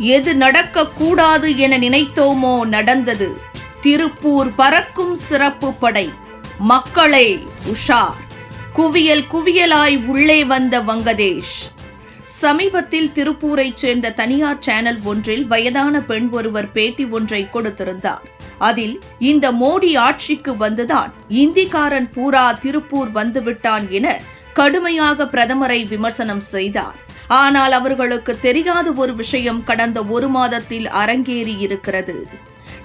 எது நடக்கக்கூடாது என நினைத்தோமோ நடந்தது. திருப்பூர் பறக்கும் சிறப்பு படை. மக்களே உஷார். குவியல் குவியலாய் உள்ளே வந்த வங்கதேஷ். சமீபத்தில் திருப்பூரைச் சேர்ந்த தனியார் சேனல் ஒன்றில் வயதான பெண் ஒருவர் பேட்டி ஒன்றை கொடுத்திருந்தார். அதில் இந்த மோடி ஆட்சிக்கு வந்துதான் இந்திக்காரன் பூரா திருப்பூர் வந்துவிட்டான் என கடுமையாக பிரதமரை விமர்சனம் செய்தார். ஆனால் அவர்களுக்கு தெரியாத ஒரு விஷயம் கடந்த ஒரு மாதத்தில் அரங்கேறி இருக்கிறது.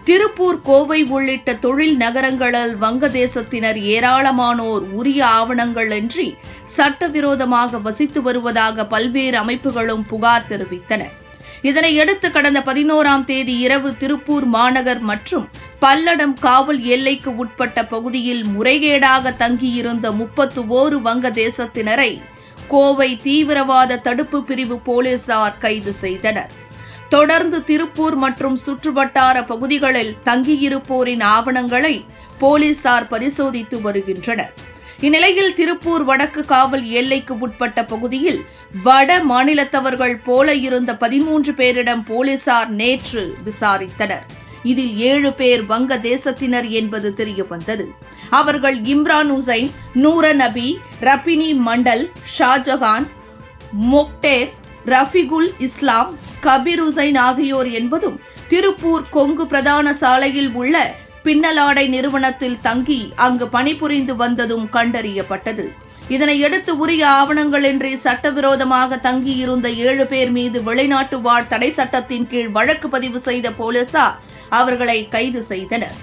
திருப்பூர் கோவை உள்ளிட்ட தொழில் நகரங்களில் வங்கதேசத்தினர் ஏராளமானோர் உரிய ஆவணங்களின்றி சட்டவிரோதமாக வசித்து வருவதாக பல்வேறு அமைப்புகளும் புகார் தெரிவித்தன. இதனையடுத்து கடந்த பதினோராம் தேதி இரவு திருப்பூர் மாநகர் மற்றும் பல்லடம் காவல் எல்லைக்கு உட்பட்ட பகுதியில் முறைகேடாக தங்கியிருந்த முப்பத்து ஓரு வங்கதேசத்தினரை கோவை தீவிரவாத தடுப்பு பிரிவு போலீசார் கைது செய்தனர். தொடர்ந்து திருப்பூர் மற்றும் சுற்றுவட்டார பகுதிகளில் தங்கியிருப்போரின் ஆவணங்களை போலீசார் பரிசோதித்து வருகின்றனர். இந்நிலையில் திருப்பூர் வடக்கு காவல் எல்லைக்கு உட்பட்ட பகுதியில் வட மாநிலத்தவர்கள் போல இருந்த பதிமூன்று பேரிடம் போலீசார் நேற்று விசாரித்தனர். இதில் ஏழு பேர் வங்க தேசத்தினர் என்பது தெரியவந்தது. அவர்கள் இம்ரான் உசைன் நூர நபி ரபினி மண்டல் ஷாஜஹான் மொக்டேர் ரஃபிகுல் இஸ்லாம் கபீர் உசைன் ஆகியோர் என்பதும் திருப்பூர் கொங்கு பிரதான சாலையில் உள்ள பின்னலாடை நிறுவனத்தில் தங்கி அங்கு பணிபுரிந்து வந்ததும் கண்டறியப்பட்டது. இதனையடுத்து உரிய ஆவணங்களின்றி சட்டவிரோதமாக தங்கியிருந்த ஏழு பேர் மீது வெளிநாட்டு வாழ் தடை சட்டத்தின் கீழ் வழக்கு பதிவு செய்த போலீசார் அவர்களை கைது செய்தனர்.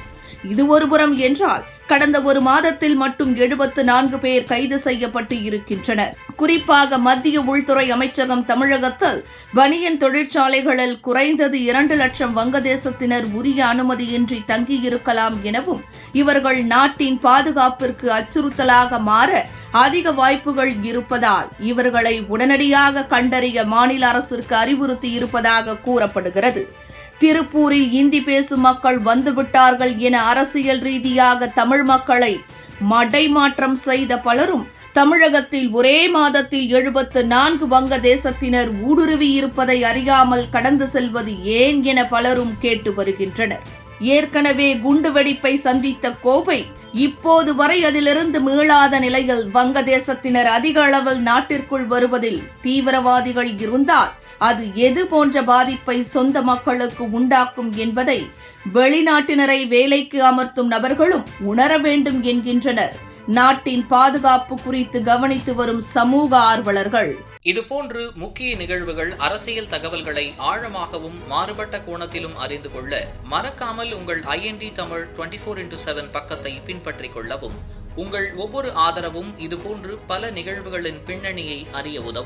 இது ஒருபுறம் என்றால் கடந்த ஒரு மாதத்தில் மட்டும் எழுபத்து நான்கு பேர் கைது செய்யப்பட்டு இருக்கின்றனர். குறிப்பாக மத்திய உள்துறை அமைச்சகம் தமிழகத்தில் பனியன் தொழிற்சாலைகளில் குறைந்தது இரண்டு லட்சம் வங்கதேசத்தினர் உரிய அனுமதியின்றி தங்கியிருக்கலாம் எனவும் இவர்கள் நாட்டின் பாதுகாப்பிற்கு அச்சுறுத்தலாக மாற அதிக வாய்ப்புகள் இருப்பதால் இவர்களை உடனடியாக கண்டறிய மாநில அரசிற்கு அறிவுறுத்தி இருப்பதாக கூறப்படுகிறது. திருப்பூரில் இந்தி பேசும் மக்கள் வந்துவிட்டார்கள் என அரசியல் ரீதியாக தமிழ் மக்களை மடைமாற்றம் செய்த பலரும் தமிழகத்தில் ஒரே மாதத்தில் எழுபத்து நான்கு வங்க தேசத்தினர் ஊடுருவி இருப்பதை அறியாமல் கடந்து செல்வது ஏன் என பலரும் கேட்டு வருகின்றனர். ஏற்கனவே குண்டுவெடிப்பை சந்தித்த கோவை இப்போது வரை அதிலிருந்து மீளாத நிலையில் வங்கதேசத்தினர் அதிக அளவில் நாட்டிற்குள் வருவதில் தீவிரவாதிகள் இருந்தால் அது எது போன்ற பாதிப்பை சொந்த மக்களுக்கு உண்டாக்கும் என்பதை வெளிநாட்டினரை வேலைக்கு அமர்த்தும் நபர்களும் உணர வேண்டும் என்கின்றனர். நாட்டின் பாதுகாப்பு குறித்து கவனித்து வரும் சமூக ஆர்வலர்கள். இதுபோன்று முக்கிய நிகழ்வுகள் அரசியல் தகவல்களை ஆழமாகவும் மாறுபட்ட கோணத்திலும் அறிந்து கொள்ள மறக்காமல் உங்கள் IND Tamil twenty four into seven பக்கத்தை பின்பற்றிக் கொள்ளவும். உங்கள் ஒவ்வொரு ஆதரவும் இதுபோன்று பல நிகழ்வுகளின் பின்னணியை அறிய உதவும்.